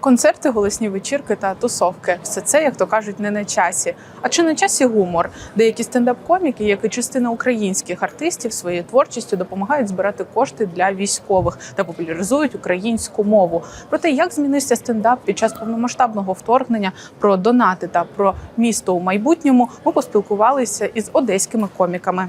Концерти, голосні вечірки та тусовки все це, як то кажуть, не на часі. А чи на часі гумор? Деякі стендап-коміки, як і частина українських артистів, своєю творчістю допомагають збирати кошти для військових та популяризують українську мову. Про те, як змінився стендап під час повномасштабного вторгнення, про донати та про місто у майбутньому, ми поспілкувалися із одеськими коміками.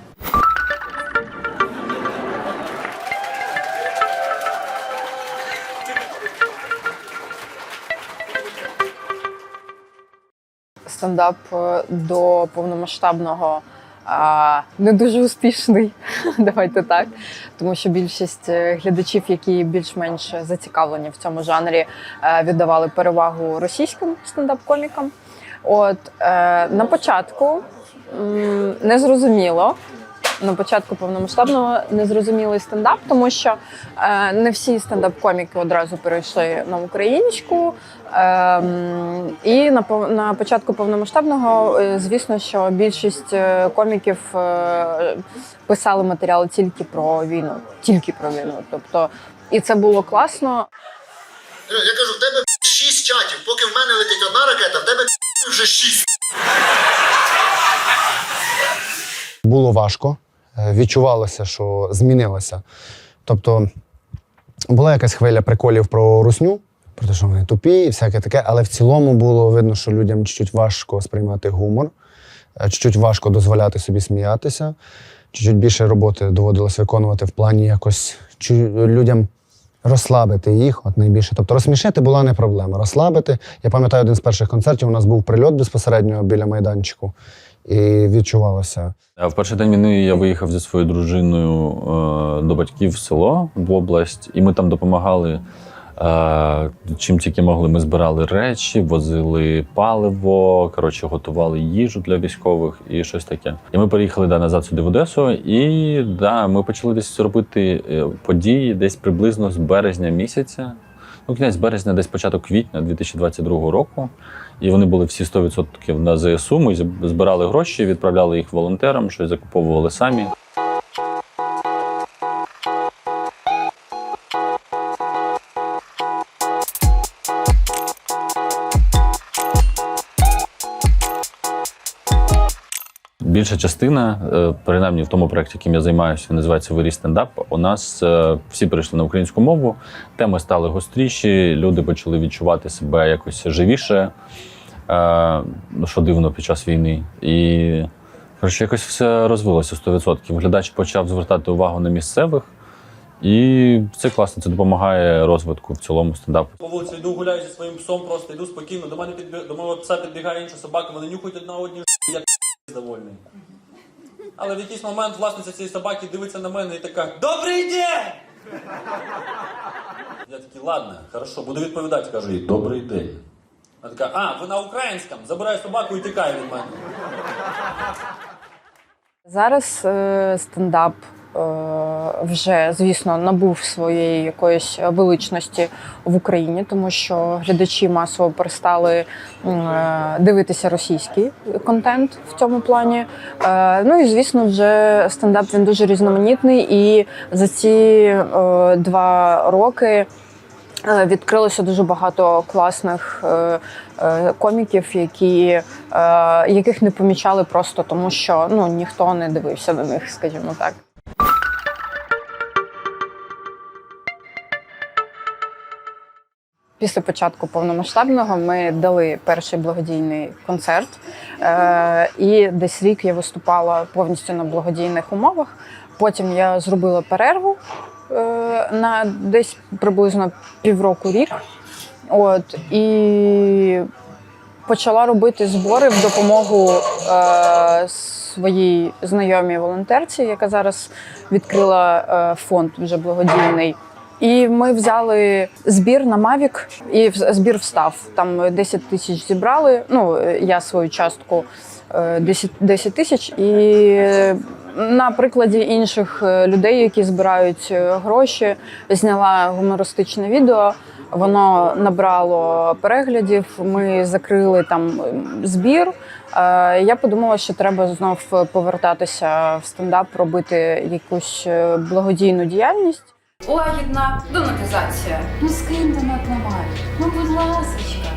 Стендап е, до повномасштабного не дуже успішний. Давайте так. Тому що більшість е, глядачів, які більш-менш зацікавлені в цьому жанрі, е, віддавали перевагу російським стендап-комікам. От на початку не зрозуміло. На початку повномасштабного незрозумілий стендап, тому що е, не всі стендап-коміки одразу перейшли на українську. Ем, і на, на початку повномасштабного, е, звісно, що більшість е, коміків е, писали матеріали тільки про війну, тільки про війну. Тобто, і це було класно. Я кажу, в тебе шість чатів, поки в мене летить одна ракета, в тебе вже шість. було важко, е, відчувалося, що змінилося. Тобто була якась хвиля приколів про русню, про те, що вони тупі і всяке таке, але в цілому було видно, що людям чуть-чуть важко сприймати гумор, е, чуть-чуть важко дозволяти собі сміятися, чуть-чуть більше роботи доводилось виконувати в плані якось людям. Розслабити їх, от найбільше. Тобто розсмішити була не проблема. Розслабити. Я пам'ятаю, один з перших концертів у нас був прильот безпосередньо біля майданчику, і відчувалося. В перший день війни я виїхав зі своєю дружиною е, до батьків в село в область, і ми там допомагали. Е, Чим тільки могли, ми збирали речі, возили паливо, коротше, готували їжу для військових і щось таке. І ми переїхали да, назад сюди в Одесу, і да, ми почали десь робити е, події десь приблизно з березня місяця. Ну, кінець березня, десь початок квітня 2022 року. І вони були всі 100% на ЗСУ. Ми збирали гроші, відправляли їх волонтерам, щось закуповували самі. Більша частина, е, принаймні в тому проєкті, яким я займаюся, він називається Виріс стендап. У нас е, всі перейшли на українську мову, теми стали гостріші, люди почали відчувати себе якось живіше, е, ну, що дивно під час війни. І коротше, якось все розвилося 100%. Глядач почав звертати увагу на місцевих, і це класно, це допомагає розвитку в цілому стендапу. По вулиці йду гуляю зі своїм псом, просто йду спокійно. До мене підбі... до мого пса підбігає інша собака, вони нюхають одна одні, я довольний. Але в якийсь момент власниця цієї собаки дивиться на мене і така Добрий день! Я такий, ладно, хорошо, буду відповідати, кажу їй, добрий день. Вона така, а, ви на українському, забирає собаку і тікає від мене. Зараз е, стендап вже, звісно, набув своєї якоїсь величності в Україні, тому що глядачі масово перестали е, дивитися російський контент в цьому плані. Е, ну і звісно, вже стендап він дуже різноманітний, і за ці е, два роки. Е, Відкрилося дуже багато класних е, е, коміків, які, е, яких не помічали просто тому, що ну ніхто не дивився на них, скажімо так. Після початку повномасштабного ми дали перший благодійний концерт, е, і десь рік я виступала повністю на благодійних умовах. Потім я зробила перерву е, на десь приблизно півроку рік. От і почала робити збори в допомогу е, своїй знайомій волонтерці, яка зараз відкрила фонд вже благодійний. І ми взяли збір на Мавік, і збір встав. Там 10 тисяч зібрали. Ну, е, я свою частку е, 10 10 тисяч. І е, на прикладі інших е, людей, які збирають е, гроші, зняла гумористичне відео. Воно набрало переглядів. Ми закрили там збір. Е, Я подумала, що треба знов повертатися в стендап, робити якусь е, благодійну діяльність. Лагідна донатизація. Ну скинь донат на Марі. Ну, будь ласочка.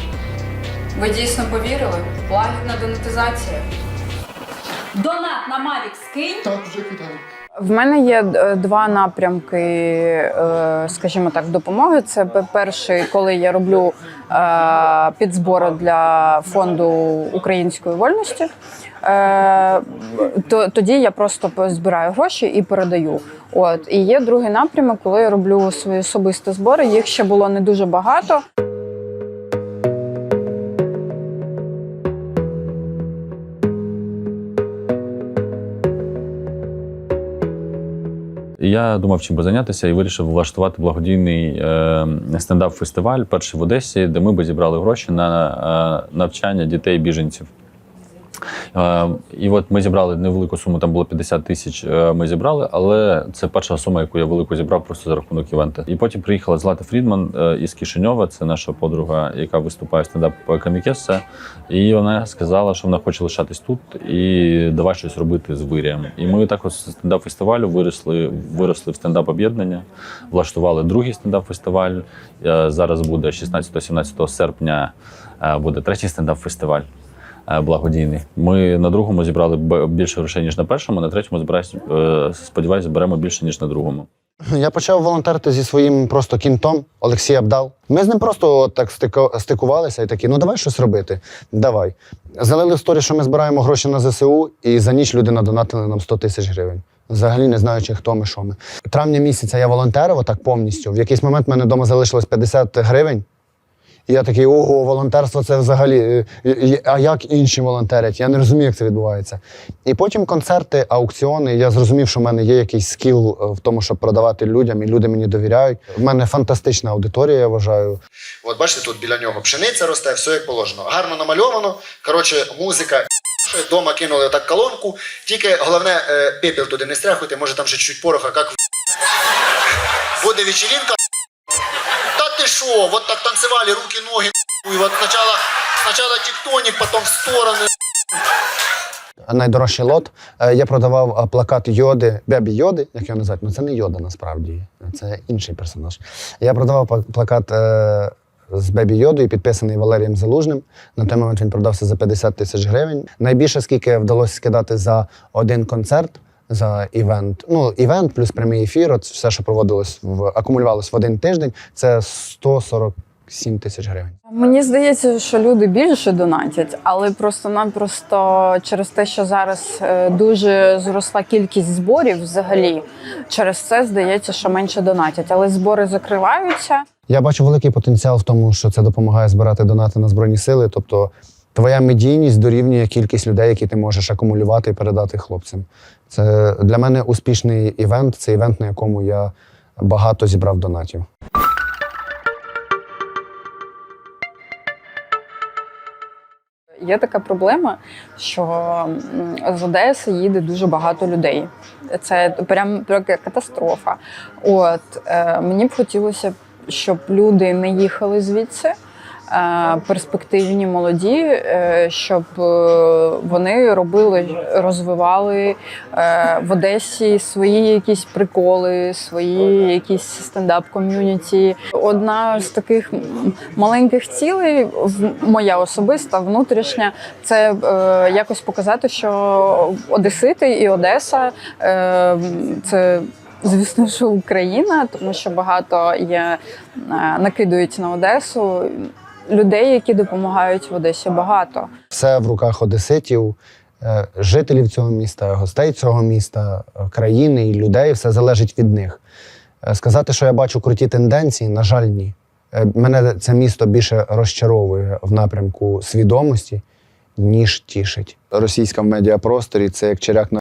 Ви дійсно повірили? Лагідна донатизація. Донат на Мавік скинь. Так, вже кидаю. В мене є е, два напрямки, е, скажімо так, допомоги. Це перший, коли я роблю е, підзбори для фонду української вольності. Е, то тоді я просто збираю гроші і передаю. От і є другий напрямок, коли я роблю свої особисті збори. Їх ще було не дуже багато. Я думав, чим би зайнятися, і вирішив влаштувати благодійний е, стендап-фестиваль, перший в Одесі, де ми би зібрали гроші на е, навчання дітей біженців. Е, і от ми зібрали невелику суму, там було 50 тисяч. е, Ми зібрали, але це перша сума, яку я велику зібрав просто за рахунок івента. І потім приїхала Злата Фрідман е, із Кишиньова, це наша подруга, яка виступає в стендап комікесе. І вона сказала, що вона хоче лишатись тут і давай щось робити з вирієм. І ми також з стендап-фестивалю виросли, виросли в стендап-об'єднання, влаштували другий стендап-фестиваль. Е, Зараз буде 16-17 серпня, е, буде третій стендап-фестиваль е, благодійний. Ми на другому зібрали більше грошей, ніж на першому, на третьому збираюсь, е, сподіваюся, зберемо більше, ніж на другому. Я почав волонтерити зі своїм просто кінтом Олексій Абдал. Ми з ним просто так стикувалися і такі, ну давай щось робити. Давай. Залили в сторі, що ми збираємо гроші на ЗСУ, і за ніч люди надонатили нам 100 тисяч гривень. Взагалі не знаючи, хто ми, що ми. Травня місяця я волонтерив отак повністю. В якийсь момент в мене вдома залишилось 50 гривень. Я такий, ого, волонтерство це взагалі. е, е, А як інші волонтерять? Я не розумію, як це відбувається. І потім концерти, аукціони. Я зрозумів, що в мене є якийсь скіл е, в тому, щоб продавати людям, і люди мені довіряють. В мене фантастична аудиторія, я вважаю. От бачите, тут біля нього пшениця росте, все як положено. Гарно намальовано. Коротше, музика. Дома кинули так колонку. Тільки головне, пепел туди не стряхуйте, може там ще чуть пороха, як в. Буде вечеринка. Та? Вот так танцевали, руки, ноги. І от спочатку, спочатку тектонік, потім в сторони. Найдорожчий лот. Е, Я продавав е, плакат Йоди, Бебі Йоди, як його називають. Ну це не Йода насправді, це інший персонаж. Я продавав пла- плакат е, з Бебі Йодою, підписаний Валерієм Залужним. На той момент він продався за 50 тисяч гривень. Найбільше, скільки вдалося скидати за один концерт. За івент, ну івент плюс прямий ефір, от все, що проводилось в акумулювалось в один тиждень, це 147 тисяч гривень. Мені здається, що люди більше донатять, але просто-напросто через те, що зараз е, дуже зросла кількість зборів взагалі, через це здається, що менше донатять. Але збори закриваються. Я бачу великий потенціал в тому, що це допомагає збирати донати на збройні сили. Тобто, твоя медійність дорівнює кількість людей, які ти можеш акумулювати і передати хлопцям. Це для мене успішний івент. Це івент, на якому я багато зібрав донатів. Є така проблема, що з Одеси їде дуже багато людей. Це прям катастрофа. От е, мені б хотілося, щоб люди не їхали звідси. Е, Перспективні молоді, е, щоб е, вони робили, розвивали в Одесі свої якісь приколи, свої якісь стендап-ком'юніті. Одна з таких маленьких цілей, моя особиста, внутрішня, це якось показати, що Одесити і Одеса це. Звісно, що Україна, тому що багато є накидують на Одесу людей, які допомагають в Одесі. Багато Все в руках одеситів, е, жителів цього міста, гостей цього міста, країни і людей. Все залежить від них. Е, Сказати, що я бачу круті тенденції, на жаль, ні. Е, Мене це місто більше розчаровує в напрямку свідомості, ніж тішить. Російська в медіапросторі це як черяк на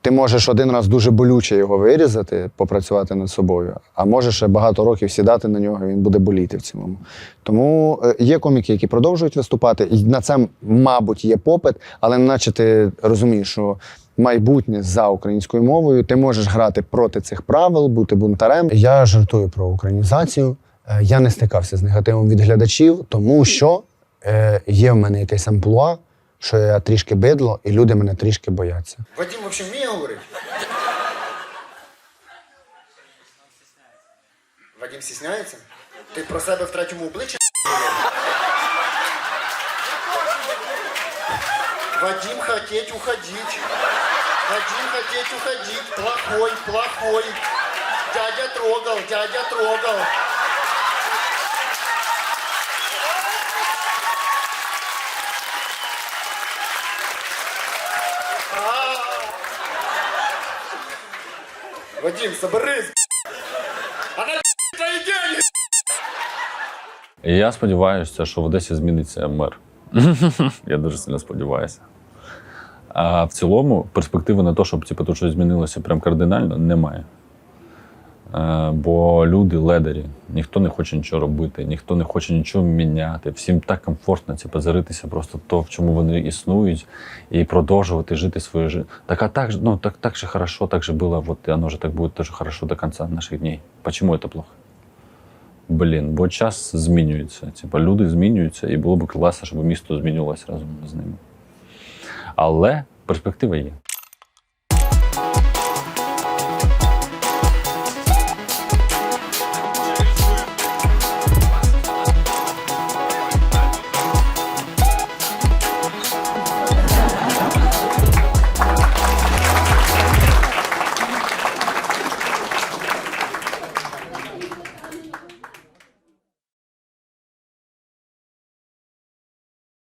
ти можеш один раз дуже болюче його вирізати, попрацювати над собою, а можеш багато років сідати на нього, і він буде боліти в цілому. Тому е, є коміки, які продовжують виступати, і на це, мабуть, є попит, але наче ти розумієш, що майбутнє за українською мовою, ти можеш грати проти цих правил, бути бунтарем. Я жартую про українізацію. Е, Я не стикався з негативом від глядачів, тому що е, є в мене якесь амплуа, що я трішки бидло, і люди мене трішки бояться. Вадим взагалі вміє говорити? Вадим стісняється? Ти про себе в третьому обличчі? Вадим хотеть уходить. Вадим хотеть уходить. Плохой, плохой. Дядя трогал, дядя трогал. Вадим, соберись. Она твої деньги. Я сподіваюся, що в Одесі зміниться мер. я дуже сильно сподіваюся. А в цілому перспективи на те, щоб типу, тут щось змінилося прям кардинально, немає. Е, бо люди ледарі, ніхто не хоче нічого робити, ніхто не хоче нічого міняти. Всім так комфортно типу, заритися просто то, в чому вони існують, і продовжувати жити своє життя. Так, а так, ну, так, так же хорошо, так же было, вот оно же так будет тоже хорошо до конца наших дней. Почему это плохо? Блін, бо час змінюється. Типа люди змінюються, і було б класно, щоб місто змінювалося разом з ними. Але перспектива є.